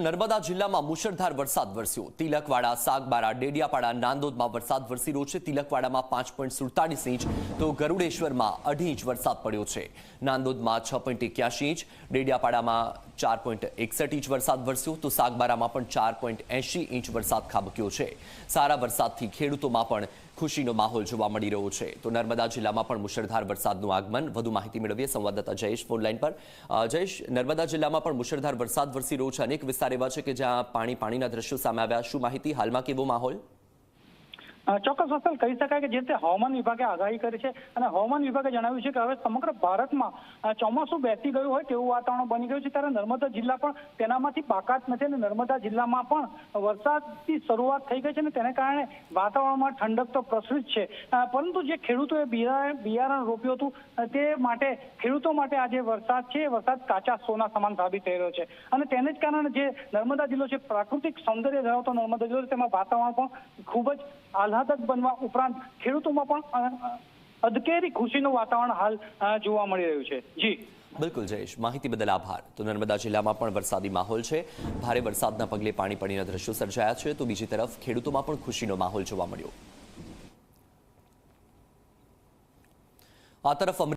નર્મદા જિલ્લામાં મુશળધાર વરસાદ વરસ્યો. તિલકવાડા, સાગબારા, ડેડિયાપાડા, નાંદોદમાં વરસાદ વરસી રહ્યો છે. તિલકવાડામાં પાંચ પોઈન્ટ સુડતાલીસ ઇંચ, તો ગરુડેશ્વરમાં અઢી ઇંચ વરસાદ પડ્યો છે. નાંદોદમાં છ પોઈન્ટ એક્યાસી ઇંચ, ડેડિયાપાડામાં ચાર પોઈન્ટ એકસઠ ઇંચ વરસાદ વરસ્યો તો સાગબારામાં પણ ચાર પોઈન્ટ એંશી ઇંચ વરસાદ ખાબક્યો છે. સારા વરસાદથી ખેડૂતોમાં પણ ખુશીનો માહોલ જોવા મળી રહ્યો છે. તો નર્મદા જિલ્લામાં પણ મુશળધાર વરસાદનું આગમન. વધુ માહિતી મેળવીએ સંવાદદાતા જયેશ ફોનલાઈન પર. જયેશ, નર્મદા જિલ્લામાં પણ મુશળધાર વરસાદ વરસી રહ્યો છે. અનેક વિસ્તાર એવા છે કે જ્યાં પાણી પાણીના દ્રશ્યો સામે આવ્યા. શું માહિતી? હાલમાં કેવો માહોલ? ચોક્કસ વસ્તુ કહી શકાય કે જે રીતે હવામાન વિભાગે આગાહી કરી છે અને હવામાન વિભાગે જણાવ્યું છે કે હવે સમગ્ર ભારતમાં ચોમાસું બેસી ગયું હોય તેવું વાતાવરણ બની ગયું છે ત્યારે નર્મદા જિલ્લા પણ તેનામાંથી બાકાત નથી અને નર્મદા જિલ્લામાં પણ વરસાદની શરૂઆત થઈ ગઈ છે અને તેને કારણે વાતાવરણમાં ઠંડક તો પ્રસરિત છે. પરંતુ જે ખેડૂતોએ બિયા- બિયારણ રોપ્યું હતું તે માટે, ખેડૂતો માટે આ જે વરસાદ છે, વરસાદ કાચા સોના સમાન સાબિત થઈ રહ્યો છે. અને તેને જ કારણે જે નર્મદા જિલ્લો છે, પ્રાકૃતિક સૌંદર્ય ધરાવતો નર્મદા જિલ્લો તેમાં વાતાવરણ પણ ખૂબ જ આહલાદક બનવા ઉપરાંત ખેડૂતોમાં પણ અધકેરી ખુશીનું વાતાવરણ હાલ જોવા મળી રહ્યું છે. જી. બિલકુલ, જયેશ. માહિતી બદલ આભાર. તો નર્મદા જિલ્લામાં પણ વરસાદી માહોલ છે. ભારે વરસાદના પગલે પાણી પાણીના દ્રશ્યો સર્જાયા છે. તો બીજી તરફ ખેડૂતોમાં પણ ખુશીનો માહોલ જોવા મળ્યો. આ તરફ